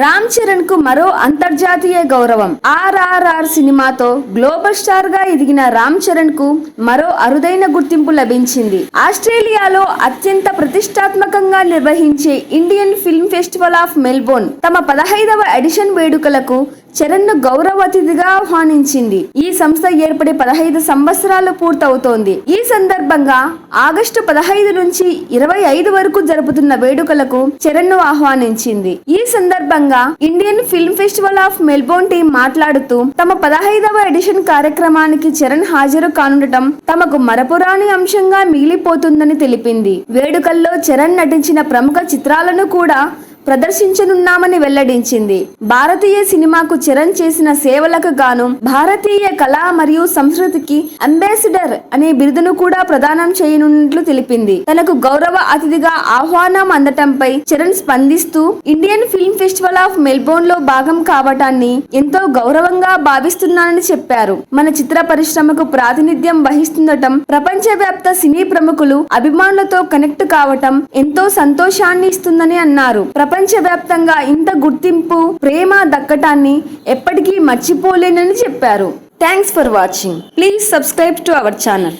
రామ్ చరణ్కు మరో అంతర్జాతీయ గౌరవం. ఆర్ఆర్ఆర్ సినిమాతో గ్లోబల్ స్టార్గా ఎదిగిన రామ్ చరణ్కు మరో అరుదైన గుర్తింపు లభించింది. ఆస్ట్రేలియాలో అత్యంత ప్రతిష్టాత్మకంగా నిర్వహించే Indian film festival of Melbourne తమ పదహైదవ ఎడిషన్ వేడుకలకు చరణ్ను గౌరవ అతిథిగా ఆహ్వానించింది. ఈ సంస్థ ఏర్పడి పదహైదు సంవత్సరాలు పూర్తవుతోంది. ఈ సందర్భంగా ఆగస్టు పదహైదు నుంచి ఇరవై ఐదు వరకు జరుపుతున్న వేడుకలకు చరణ్ను ఆహ్వానించింది. ఈ సందర్భంగా Indian film festival of Melbourne team మాట్లాడుతూ తమ పదహైదవ ఎడిషన్ కార్యక్రమానికి చరణ్ హాజరు కానుండటం తమకు మరపురాని అంశంగా మిగిలిపోతుందని తెలిపింది. వేడుకల్లో చరణ్ నటించిన ప్రముఖ చిత్రాలను కూడా ప్రదర్శించనున్నామని వెల్లడించింది. భారతీయ సినిమాకు చరణ్ చేసిన సేవలకు గాను భారతీయ కళ మరియు సంస్కృతికి అంబాసిడర్ అనే బిరుదును కూడా ప్రదానం చేయనున్నట్లు తెలిపింది. తనకు గౌరవ అతిథిగా ఆహ్వానం అందటంపై చరణ్ స్పందిస్తూ ఇండియన్ ఫిల్మ్ ఫెస్టివల్ ఆఫ్ మెల్బోర్న్లో భాగం కావటాన్ని ఎంతో గౌరవంగా భావిస్తున్నానని చెప్పారు. మన చిత్ర పరిశ్రమకు ప్రాతినిధ్యం వహిస్తుండటం ప్రపంచవ్యాప్త సినీ ప్రముఖులు అభిమానులతో కనెక్ట్ కావటం ఎంతో సంతోషాన్ని ఇస్తుందని అన్నారు. ప్రపంచ ప్రపంచవ్యాప్తంగా ఇంత గుర్తింపు ప్రేమ దక్కటాన్ని ఎప్పటికీ మర్చిపోలేనని చెప్పారు. Thanks for watching please subscribe to our channel